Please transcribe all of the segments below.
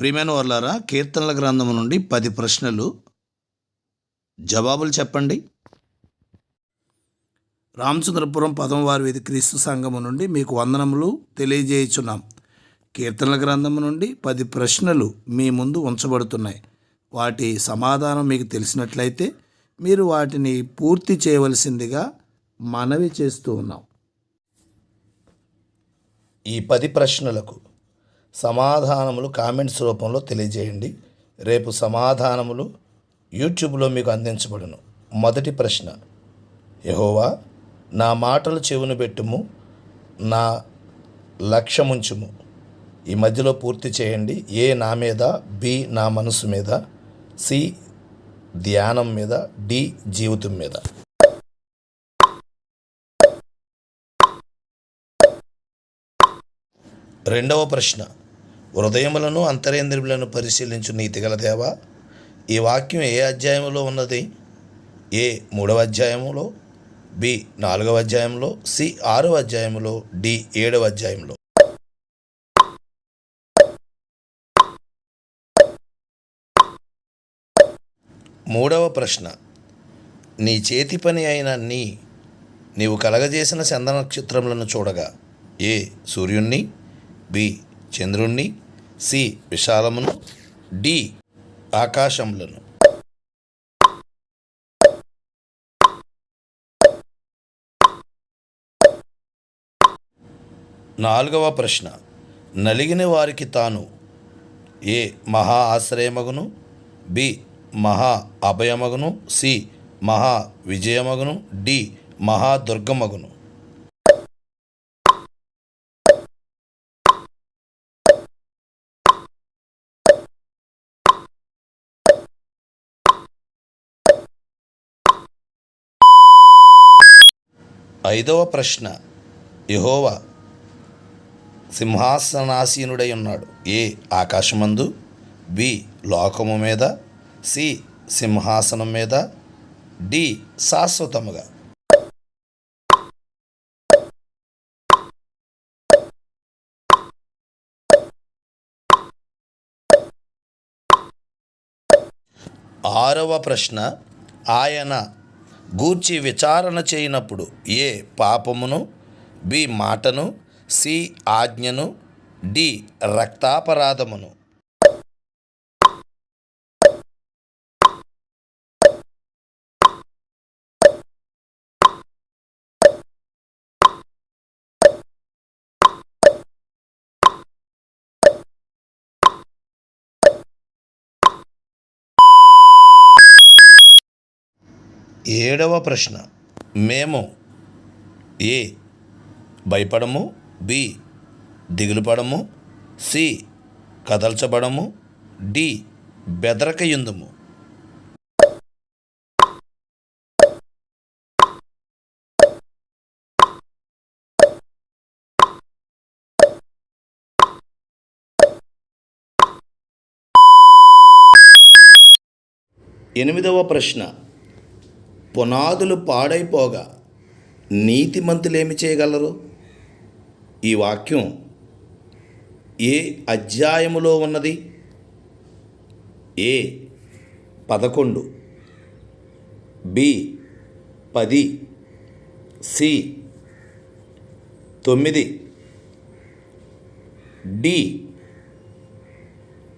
ప్రియమైన వర్లారా కీర్తనల గ్రంథం నుండి పది ప్రశ్నలు. జవాబులు చెప్పండి. రామచంద్రపురం పదమవారి వీధి క్రీస్తు సంఘము నుండి మీకు వందనములు తెలియజేయుచున్నాం. కీర్తనల గ్రంథము నుండి పది ప్రశ్నలు మీ ముందు ఉంచబడుతున్నాయి. వాటి సమాధానం మీకు తెలిసినట్లయితే మీరు వాటిని పూర్తి చేయవలసిందిగా మనవి చేస్తూ ఉన్నాం. ఈ పది ప్రశ్నలకు సమాధానములు కామెంట్స్ రూపంలో తెలియజేయండి. రేపు సమాధానములు యూట్యూబ్లో మీకు అందించబడును. మొదటి ప్రశ్న. యహోవా నా మాటలు చెవును పెట్టుము నా లక్ష్యముంచుము. ఈ మధ్యలో పూర్తి చేయండి. ఏ నా మీద బి నా మనసు మీద సి ధ్యానం మీద డి జీవితం మీద. రెండవ ప్రశ్న. హృదయములను అంతరేంద్రియములను పరిశీలించు నీతిగల దేవా. ఈ వాక్యం ఏ అధ్యాయంలో ఉన్నది? ఏ మూడవ అధ్యాయంలో బి నాలుగవ అధ్యాయంలో సి ఆరవ అధ్యాయంలో డి ఏడవ అధ్యాయంలో మూడవ ప్రశ్న. నీ చేతి పని అయిన నీ నీవు కలగజేసిన చంద్ర నక్షత్రములను చూడగా ఏ సూర్యుణ్ణి బి చంద్రుణ్ణి సి విశాలమును డి ఆకాశములను. నాలుగవ ప్రశ్న. నలిగిన వారికి తాను ఏ మహా ఆశ్రయమగును బి మహా అభయమగును సి మహా విజయమగును డి మహా దుర్గమగును. ఐదవ ప్రశ్న. యహోవా సింహాసనాసీనుడై ఉన్నాడు. ఏ ఆకాశమందు? బి లోకము మీద? సి సింహాసనం మీద? డి శాశ్వతముగా? ఆరవ ప్రశ్న. ఆయన గూర్చి విచారణ చేయనప్పుడు ఏ పాపమును బి మాటను సి ఆజ్ఞను డి రక్తాపరాధమును. ఏడవ ప్రశ్న. మేము ఏ భయపడము? బి దిగులుపడము? సి కదల్చబడము? డి బెదరకయుందుము. ఎనిమిదవ ప్రశ్న. పునాదులు పాడైపోగా నీతిమంతులేమి చేయగలరు? ఈ వాక్యం ఏ అధ్యాయములో ఉన్నది? ఏ పదకొండు. బి పది. సి తొమ్మిది. డి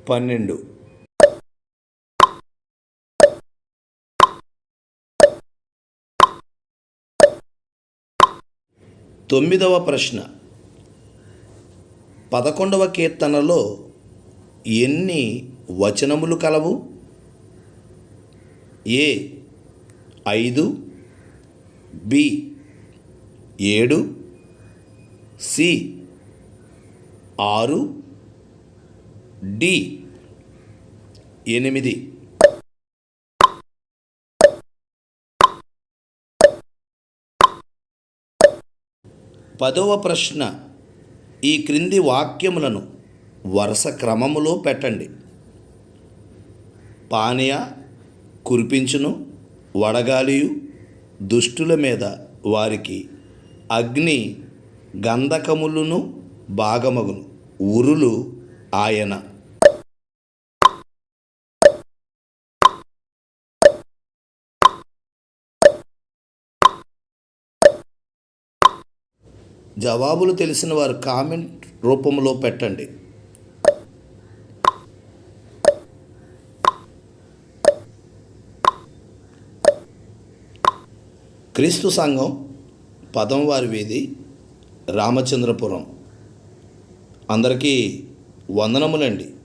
పన్నెండు. తొమ్మిదవ ప్రశ్న. పదకొండవ కీర్తనలో ఎన్ని వచనములు కలవు? ఏ ఐదు బి ఏడు సి ఆరు డి ఎనిమిది. పదవ ప్రశ్న ఈ క్రింది వాక్యములను వరుస క్రమములో పెట్టండి. పానీయ కురిపించును వడగాలియు దుష్టుల మీద వారికి అగ్ని గంధకములను భాగమగును ఉరులు ఆయన జవాబులు తెలిసిన వారు కామెంట్ రూపంలో పెట్టండి. క్రీస్తు సంఘం పదంవారి వీధి రామచంద్రపురం. అందరికీ వందనములండి.